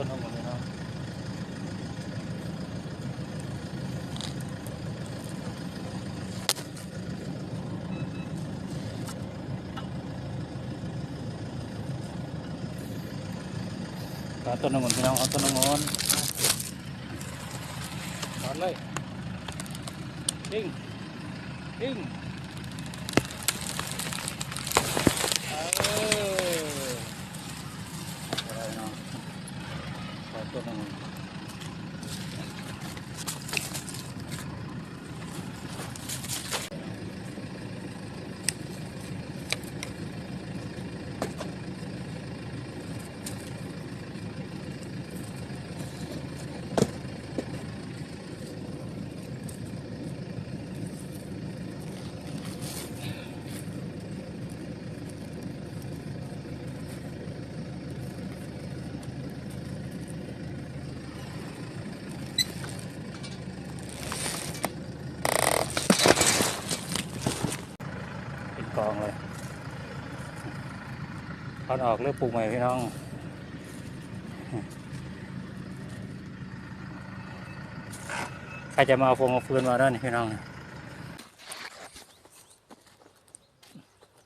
ต้นองุ่นพี่น้องเอาต้นองุ่นพี่น้องเอาต้นองุ่นถอนเลยดิ้งดิ้งเอออะไรเนาะขอต้นองุ่น เป็นกองเลยถ อนออกเลือกปลูกใหม่พี่น้อง ใครจะมาเอาฟงเอาฟืนมาด้วยนี่พี่น้อง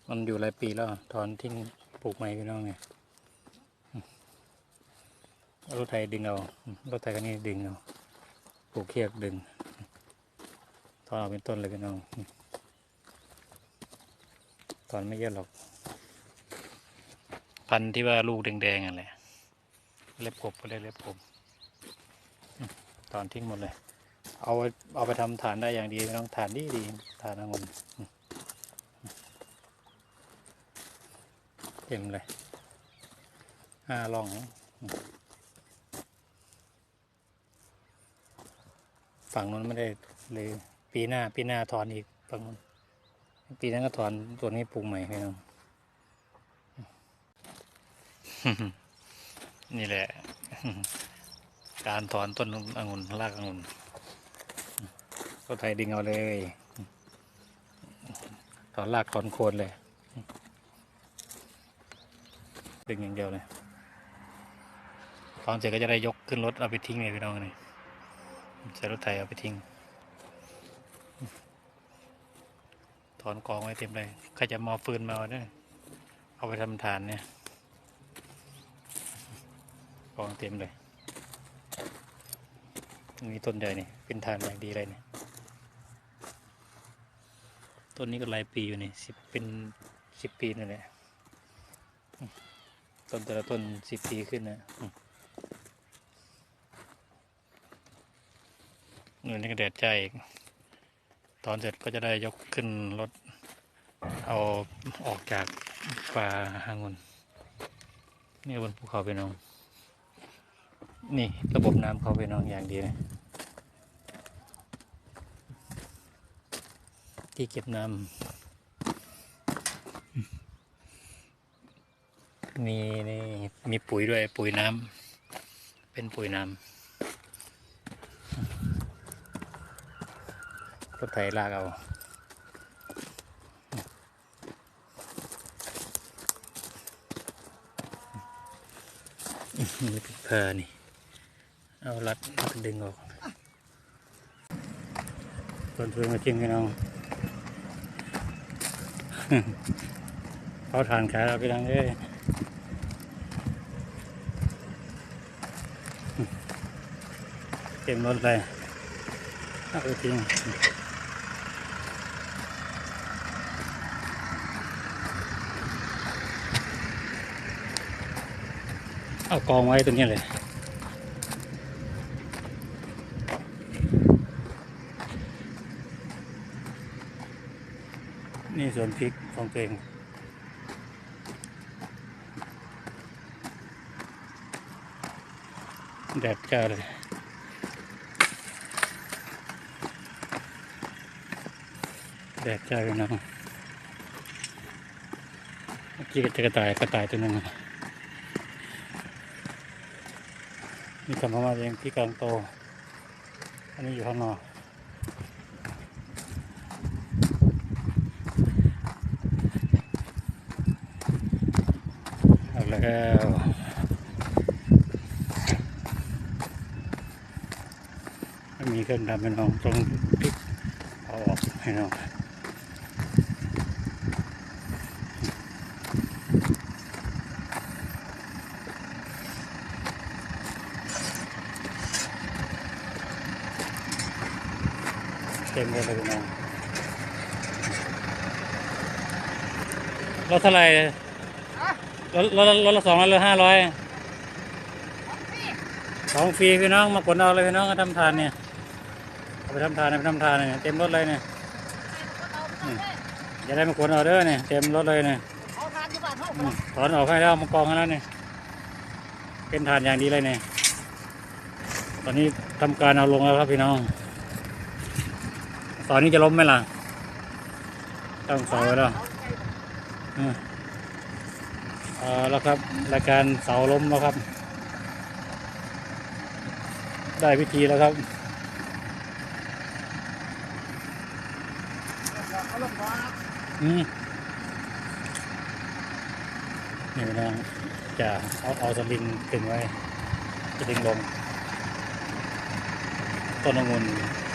มันอยู่หลายปีแล้ว ถอนทิ้งปลูกใหม่พี่น้องเนี่ยรถไถดึงเอา รถไถคันนี้ดึงเอา ปลูกเคียกดึง ถอนออกเป็นต้นเลยพี่น้องตอนไม่เยอะหรอก พันธุ์ที่ว่าลูกแดงๆอะแหละเล็บกบก็เรียกเล็บกบอืมตอนทิ้งหมดเลย เอาเอาไปทำฐานได้อย่างดีต้องฐานดีดีฐานองุ่นเต็มเลยห้าล่อง ฝั่งนู้นไม่ได้เลยปีหน้าปีหน้าถอนอีกฝั่งนู้นปีนั้นก็ถอนตัวนี้ปลูกใหม่พี่น้อง นี่แหละ การถอนต้นองุ่นรากองุ่นก็ไทยดึงเอาเลย ถอนรากถอนโคนเลย ดึงอย่างเดียวเลยถอนเสร็จก็จะได้ยกขึ้นรถเอาไปทิ้งเลยพี่น้องนี่ใช้รถไถเอาไปทิ้ง ถอนกองไว้เต็มเลยใครจะมาเอฟืนมาเนี่ยเอาไปทำฐานเนี่ย กองเต็มเลยมีต้นใหญ่นี่เป็นฐานอย่างดีเลยเนี่ยต้นนี้ก็หลายปีอยู่นี่สิบเป็นสิบปีนั่นแหละต้นแต่ละต้นสิบปีขึ้นนะเงินนี่ก็แดดใจอีกตอนเสร็จก็จะได้ยกขึ้นรถ เอาออกจากป่าหางุนนี่บนภูเขาไปน้อง นี่ระบบน้ำเขาไปน้องอย่างดีเลยที่เก็บน้ำมีนี่มีปุ๋ยด้วยปุ๋ยน้ำเป็นปุ๋ยน้ำรถไถลากเอานี่เป็นเพอนี่ เอารัดรัดดึงออกต้นเพื่อนมาจิ้มพี่น้องเขาทานขายเราพี่น้องเอ้ยเต็มรถเลยเอาไปทิ้งเอากองไว้ตรงนี้เลย สวนพริกของตัวเองแดดจ้าเลยแดดจ้าเลยน้องเมื่อกี้ก็จะกระต่ายกระต่ายตัวหนึงอะนี่กลับมามาเองที่กลางโต อันนี้อยู่ข้างนอก เอาแล้ว มีเครื่องดำเป็นน้องตรงพลิกเอาออกให้น้องเต็มเลยเลยพี่น้องรถเท่าไหร่รถรถรถละสองร้อยหรือห้าร้อยของฟรีพี่น้องมากดเอาเลยพี่น้องก็ทำทานเนี่ยเอา ไปทำทานเอาไปทำทานเนี่ยเต็มรถเลยเนี่ยอย่าได้มากดเอาเด้อเนี่ยเต็มรถเลยเนี่ยเอาทานที่บ้านเท่าอืมถอนออกให้แล้วมากองให้แล้วเนี่ยเป็นทานอย่างดีเลยเนี่ยตอนนี้ทำการเอาลงแล้วครับพี่น้อง ตอนนี้จะล้มไหมล่ะต้องเสาไว้แล้วอืมเอาแล้วครับรายการเสาล้มแล้วครับ ได้วิธีแล้วครับ อืมนี่นะจะเอาเอาสลิงขึงไว้สลิงลง ต้นองุ่น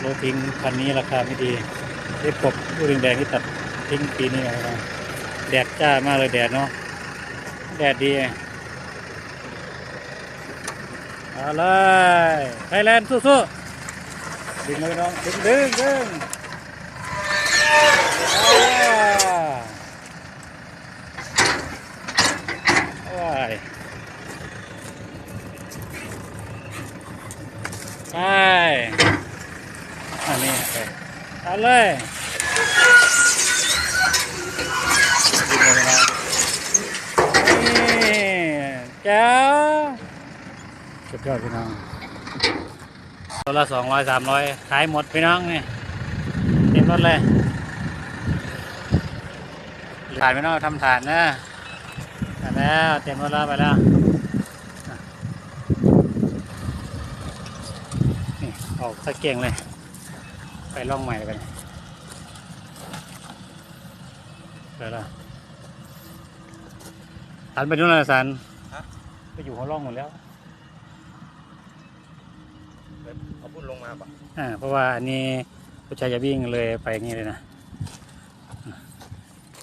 โลทิ้งพันนี้ราคาไม่ดีเรียบกบลูกแดงที่ตัดทิ้งปีนี้นะครับแดดจ้ามากเลยแดดเนาะแดดดีเอาเลยไทยแลนด์สู้ๆดึงเลยน้องดึงดึงดึง ว้ายไปอันนี้ไปเอาเลยดึงเลยนะนี่เจ้าสุดยอดพี่น้องตัวละสองร้อยสามร้อยขายหมดพี่น้องนี่เต็มรถเลยถ่านไม่ต้องทำฐานนะถ่านแล้วเต็มรถแล้วไปแล้วอะนี่ออกสะเก่งเลย ไปล่องใหม่ไปเลยไปแล้วสันไปนู่นเลยสัน อยู่หัวร่องหมดแล้วเอาพุ่นลงมาปะอ่าเพราะว่าอันนี้ผู้ชายจะวิ่งเลยไปอย่างนี้เลยนะอะ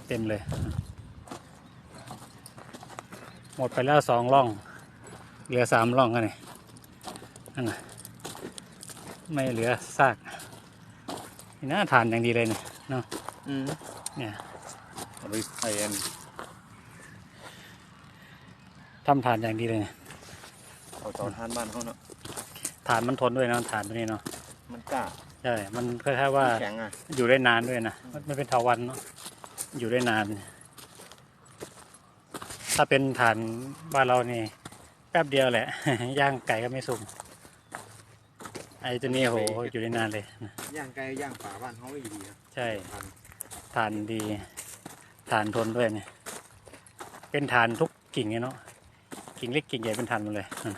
เต็มเลย หมดไปแล้วสองร่อง เหลือสามร่องกันนี่นั่นน่ะไม่เหลือซากนี่น่าทานอย่างดีเลยเนี่ยเนาะอืมเนี่ยเอาไปใส่อัน ทำทานอย่างดีเลยเนี่ยเอาเตาทานบ้านเขาเนาะทานมันทนด้วยนะทานตัวนี้เนาะมันกล้าใช่ มันคล้ายๆว่าแข็งอะอยู่ได้นานด้วยนะมันมันเป็นเถาวันเนาะอยู่ได้นาน ถ้าเป็นฐานบ้านเรานี่แป๊บเดียวแหละ ย่างไก่ก็ไม่สุกไอ้ตัวนี้โหอยู่ได้นานเลยย่างไก่ย่างป่าบ้านเขาก็อยู่ดีครับใช่ทานฐานดีฐานทนด้วยเนี่ยเป็นฐานทุกกิ่งเนี่ยเนาะ กิ่งเล็กกิ่งใหญ่เป็นฐานหมดเลยอืม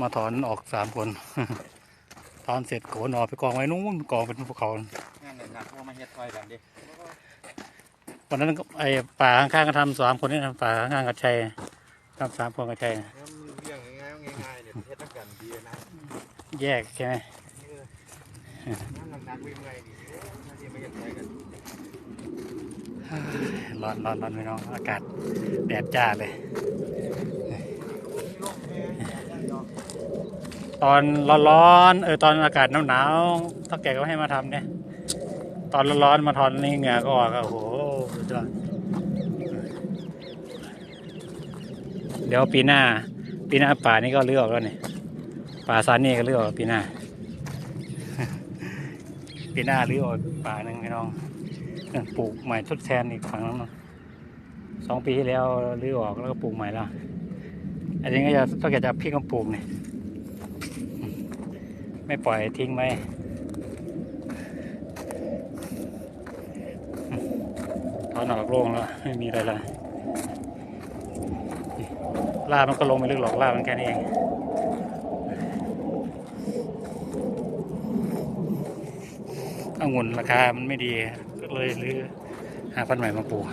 มาถอนออกสามคน ถอนเสร็จโขนออกไปกองไว้นู้นกองเป็นภูเขางานเลยครับเพราะว่ามาเฮ็ดซอยกันดิวันนั้นก็ไอ้ป่าข้างๆก็ทำสามคนนี่ทำป่าข้างๆกับชัยทำสามคนกับชัยแล้วมันเรื่องง่ายๆง่ายๆเนี่ยเฮ็ดด้วยกันดีนะแยกใช่ไหม ร้อนร้อนร้อนพี่น้อง อากาศแดดจ้าเลย ตอนร้อนๆเออตอนอากาศหนาวๆถ้าแกก็ให้มาทำเนี่ย ตอนร้อนๆมาถอนนี่เหงื่อก็ออกโอ้โหสุดยอดเดี๋ยวปีหน้า ปีหน้าป่านี่ก็เลือกแล้วเนี่ยป่าซานนี่ก็เลือกปีหน้า ปีหน้าเลือออกป่าหนึ่งพี่น้องปลูกใหม่ทดแทนอีกฝั่งนั้นสองปีที่แล้วรื้อออกแล้วก็ปลูกใหม่แล้วอันนี้ก็จะต้องแกจะพี่ก็ปลูกเนี่ยไม่ปล่อยทิ้งไว้ถอนออกโล่งแล้วไม่มีอะไรเลยลามันก็ลงไม่ลึกหรอกลามันแค่นี้เอง องุ่นราคามันไม่ดีก็เลยรื้อหาพันธุ์ใหม่มาปลูก